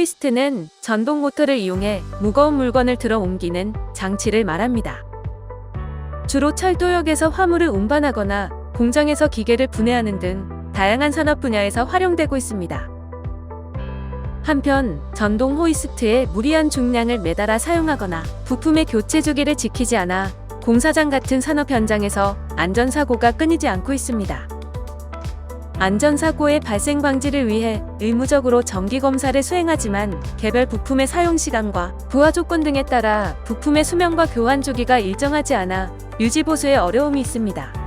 호이스트는 전동 모터를 이용해 무거운 물건을 들어 옮기는 장치를 말합니다. 주로 철도역에서 화물을 운반하거나 공장에서 기계를 분해하는 등 다양한 산업 분야에서 활용되고 있습니다. 한편 전동 호이스트에 무리한 중량을 매달아 사용하거나 부품의 교체 주기를 지키지 않아 공사장 같은 산업 현장에서 안전사고가 끊이지 않고 있습니다. 안전사고의 발생 방지를 위해 의무적으로 정기검사를 수행하지만 개별 부품의 사용 시간과 부하 조건 등에 따라 부품의 수명과 교환 주기가 일정하지 않아 유지 보수에 어려움이 있습니다.